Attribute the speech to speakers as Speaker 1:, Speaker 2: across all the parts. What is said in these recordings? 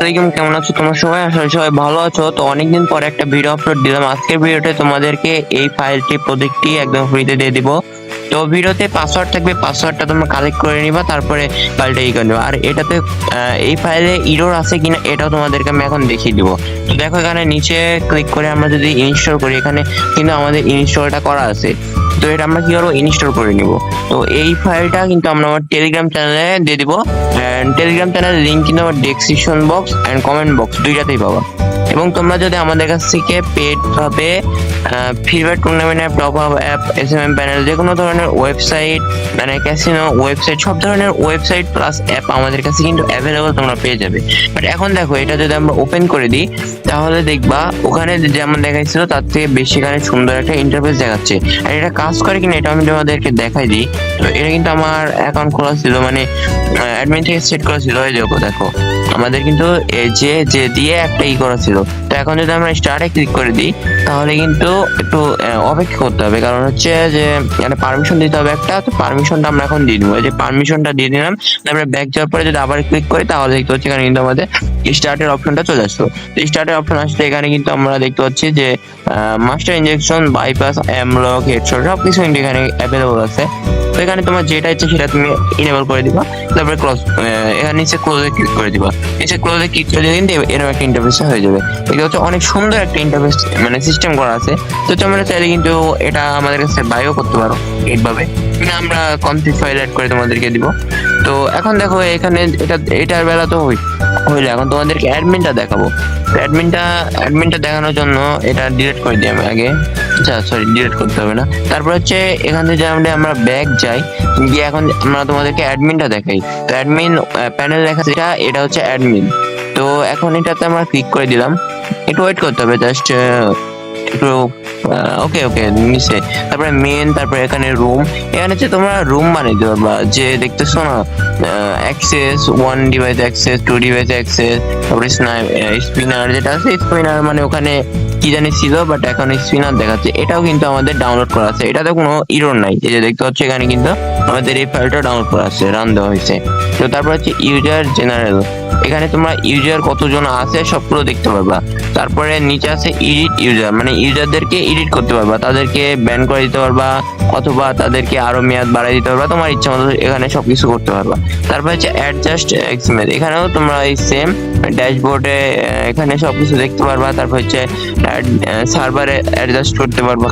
Speaker 1: আসসালামাইকুম কেমন আছো? তোমার সবাই? আসলে সবাই ভালো আছো। তো অনেকদিন পরে একটা ভিডিও আপলোড দিলাম। আজকের ভিডিওতে তোমাদেরকে এই ফাইলটি প্রজেক্টটি একদম ফ্রিতে দিয়ে দিব। তো ভিডিওতে পাসওয়ার্ড থাকবে পাসওয়ার্ডটা তোমরা কালেক্ট করে নিবা, তারপরে ফাইলটা ই করে আর এটাতে এই ফাইলে ইরোর আছে কিনা, এটাও তোমাদেরকে আমি এখন দেখিয়ে দিব। তো দেখো এখানে নিচে ক্লিক করে আমরা যদি ইনস্টল করি, এখানে কিন্তু আমাদের ইনস্টলটা করা আছে। তো এটা আমরা কি করব? ইনস্টল করে নিব। তো এই ফাইলটা কিন্তু আমরা আমার টেলিগ্রাম চ্যানেলে দিয়ে দিব। টেলিগ্রাম চ্যানেলের লিঙ্ক কিন্তু আমার description box and comment box দুইটাতেই পাবা। এবং তোমরা যদি আমাদের কাছ থেকে পেড ভাবে free fire tournament app top up app S M M panel যে কোনো ধরনের ওয়েবসাইট মানে ক্যাসিনো ওয়েবসাইট সব ধরনের ওয়েবসাইট প্লাস অ্যাপ আমাদের কাছে কিন্তু অ্যাভেলেবল তোমরা পেয়ে যাবে। বাট এখন দেখো, এটা যদি আমরা ওপেন করে দিই, তাহলে দেখবা ওখানে যেমন দেখাইছিল, তার থেকে বেশি এখানে সুন্দর একটা ইন্টারফেস দেখাচ্ছে। আর এটা কাজ করে কিনা এটা আমি তোমাদেরকে দেখাই দিই। তো এটা কিন্তু আমার অ্যাকাউন্ট খোলা ছিল মানে অ্যাডমিন থেকে সেট করা ছিল। এই দেখো দেখো। আমাদের কিন্তু যে যে দিয়ে একটা ই করা ছিল। তো এখন যদি আমরা স্টার্টে ক্লিক করে দিই, তাহলে কিন্তু একটু অপেক্ষা করতে হবে। কারণ হচ্ছে যে মানে পারমিশন দিতে হবে একটা, তো পারমিশনটা আমরা এখন দিয়ে দিব। যে পারমিশনটা দিয়ে দিলাম, তারপরে ব্যাক যাওয়ার পরে যদি আবার ক্লিক করি, তাহলে দেখতে পাচ্ছি এখানে কিন্তু আমাদের স্টার্টের অপশনটা চলে আসলো। তো স্টার্টের অপশন আসলে এখানে কিন্তু আমরা দেখতে পাচ্ছি যে master injection bypass aimlock headshot সব কিছু কিন্তু এখানে অ্যাভেলেবল আছে। এখানে তোমার যেটা ইচ্ছে সেটা তুমি ইনেবল করে দিবা। তারপরে ক্লোজ এখানে নিচে ক্লোজে ক্লিক করে দিবা। নিচে ক্লোজে ক্লিক করে দিলে কিন্তু এরকম একটা ইন্টারফেস হয়ে যাবে। এটা হচ্ছে অনেক সুন্দর একটা ইন্টারফেস মানে সিস্টেম করা আছে। তো তোমরা চাইলে কিন্তু এটা আমাদের কাছে বাইও করতে পারো, এইভাবে। মানে আমরা কনফিগ ফাইল অ্যাড করে তোমাদেরকে দিব। তো এখন দেখো, এখানে এটা, এটার বেলা তো হই- হইল। এখন তোমাদেরকে অ্যাডমিনটা দেখাবো। অ্যাডমিনটা অ্যাডমিনটা দেখানোর জন্য এটা ডিলিট করে দিই আমি আগে। আচ্ছা সরি ডিলিট করতে হবে না। তারপর হচ্ছে, এখান থেকে আমরা আমরা ব্যাক যাই গিয়ে এখন আমরা তোমাদেরকে অ্যাডমিনটা দেখাই। তো অ্যাডমিন প্যানেল দেখা যেটা, এটা হচ্ছে অ্যাডমিন তো এখন এটাতে আমরা ক্লিক করে দিলাম। একটু ওয়েট করতে হবে জাস্ট একটু ওকে ওকে নিচে তারপরে মেন তারপরে এখানে রুম এখানে হচ্ছে তোমরা রুম পারবা যে দেখতেছো না access one device access two device access তারপরে স্পিনার যেটা আছে স্পিনার মানে ওখানে কি জানি ছিল বাট এখন স্পিনার দেখাচ্ছে। এটাও কিন্তু আমাদের ডাউনলোড করা আছে। এটাতে কোনো ইরোর নাই। এই যে দেখতে পাচ্ছ, এখানে কিন্তু আমাদের এই ফাইলটা ডাউনলোড করা আছে রান দেওয়া হয়েছে। তো তারপর হচ্ছে ইউজার জেনারেল এখানে তোমরা ইউজার কতজন আছে সবগুলো দেখতে পারবা। তারপরে নিচে আছে এডিট ইউজার মানে ইউজারদেরকে এডিট করতে পারবা। তাদেরকে ব্যান করে দিতে পারবা, অথবা তাদেরকে আরও মেয়াদ বাড়াই দিতে পারবা, তোমার ইচ্ছা মতো এখানে সবকিছু করতে পারবা। তারপর হচ্ছে অ্যাডজাস্ট এক্সিমেল এখানেও তোমরা এই সেম ড্যাশবোর্ডে এখানে সবকিছু দেখতে পারবা। তারপর হচ্ছে সার্ভারে অ্যাডজাস্ট করতে পারবা।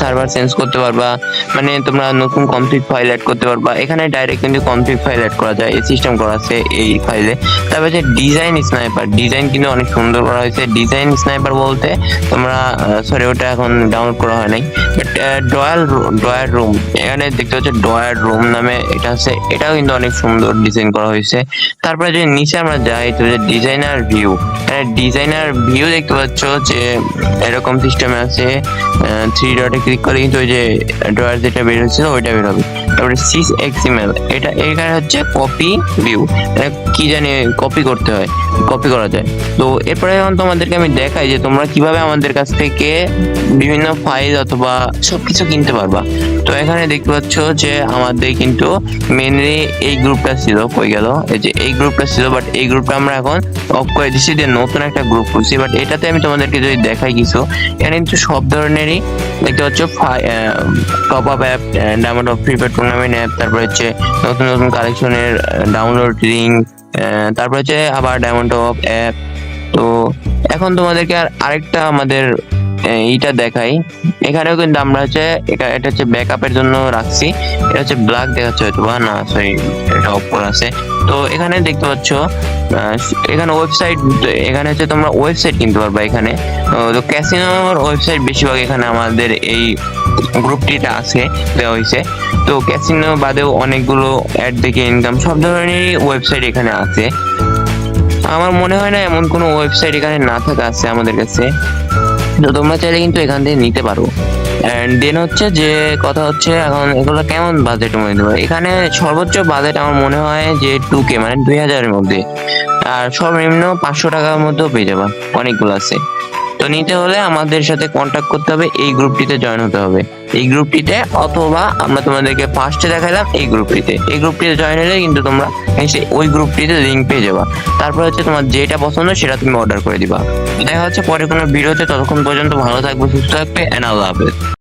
Speaker 1: সার্ভার চেঞ্জ করতে পারবা। মানে তোমরা নতুন কনফিগ ফাইল অ্যাড করতে পারবা। এখানে ডাইরেক্ট কিন্তু কনফিগ ফাইল অ্যাড করা যায়। এই সিস্টেম করা আছে এই ফাইলে তারপর হচ্ছে ডিজাইন স্নাইপার ডিজাইন কিন্তু অনেক সুন্দর করা হয়েছে। ডিজাইন স্নাইপার বলতে তোমরা সরি ওটা এখন ডাউনলোড করা হয় নাই। বাট ডয়াল ডয়ার রুম এখানে দেখতে পাচ্ছ ডয়ার রুম নামে এটা আছে। এটাও কিন্তু অনেক সুন্দর ডিজাইন করা হয়েছে। তারপরে যে নিচে আমরা যাই, তো যে ডিজাইনার ভিউ ডিজাইনার ভিউ দেখতে পাচ্ছ যে এরকম সিস্টেমে আছে থ্রি ডটে ক্লিক করে কিন্তু ওই যে ড্রয়ার যেটা বেরোচ্ছিল ওইটা বের হবে। তারপরে সিস এক্সিমেল এটা এখানে হচ্ছে কপি ভিউ কি জানি কপি করতে হয় কপি করা যায়। তো এরপরে এখন তোমাদেরকে আমি দেখাই যে তোমরা কীভাবে আমাদের কাছ থেকে বিভিন্ন ফাইল অথবা সবকিছু কিনতে পারবা, তো এখানে দেখতে পাচ্ছ যে আমাদের কিন্তু মেনলি এই গ্রুপটা ছিল, কই গেল? এই যে এই গ্রুপটা ছিল বাট এই গ্রুপটা আমরা এখন অফ করে দিচ্ছি যে নতুন একটা গ্রুপ করছি বাট এটাতে আমি তোমাদেরকে যদি দেখাই কিছু, এখানে কিন্তু সব ধরনেরই দেখতে পাচ্ছ top up app diamond of fire tournament app তারপর হচ্ছে নতুন নতুন কালেকশনের ডাউনলোড লিঙ্ক তারপর হচ্ছে আবার ডায়মন্ড অফ অ্যাপ তো এখন তোমাদেরকে আর আরেকটা আমাদের এইটা দেখাই। এখানেও কিন্তু আমরা হচ্ছে এটা এটা হচ্ছে ব্যাকআপের জন্য রাখছি। এটা হচ্ছে ব্ল্যাক দেখাচ্ছে হয়তো বা না সরি এটা অফ করা আছে। তো এখানে দেখতে পাচ্ছ এখানে ওয়েবসাইট এখানে হচ্ছে তোমরা ওয়েবসাইট কিনতে পারবা এখানে। তো ক্যাসিনোর ওয়েবসাইট বেশিরভাগ এখানে আমাদের এই গ্রুপটিতে আছে, দেওয়া হয়েছে। তো ক্যাসিনো বাদেও অনেকগুলো অ্যাড দেখে ইনকাম সব ধরনেরই ওয়েবসাইট এখানে আছে। আমার মনে হয় না এমন কোনো ওয়েবসাইট এখানে না থাকা আছে আমাদের কাছে। তো তোমরা চাইলে কিন্তু এখান থেকে নিতে পারো। অ্যান্ড দেন হচ্ছে যে কথা হচ্ছে এখন এগুলো কেমন বাজেটের মধ্যে? দেবো এখানে সর্বোচ্চ বাজেট আমার মনে হয় যে টু কে মানে দুই হাজারের মধ্যে। আর সর্বনিম্ন পাঁচশো টাকার মধ্যেও পেয়ে যাবা। অনেকগুলো আছে। তো নিতে হলে আমাদের সাথে কন্ট্যাক্ট করতে হবে, এই গ্রুপটিতে জয়েন হতে হবে। এই গ্রুপটিতে অথবা আমরা তোমাদেরকে ফার্স্টে দেখালাম এই গ্রুপটিতে এই গ্রুপটিতে জয়েন হলে কিন্তু তোমরা ওই গ্রুপটিতে লিঙ্ক পেয়ে যাবা। তারপর হচ্ছে তোমার যেটা পছন্দ সেটা তুমি অর্ডার করে দিবা। দেখা হচ্ছে পরে কোনো ভিডিওতে, ততক্ষণ পর্যন্ত ভালো থাকবে, সুস্থ থাকবে এন্ড আল্লাহ হাফেজ।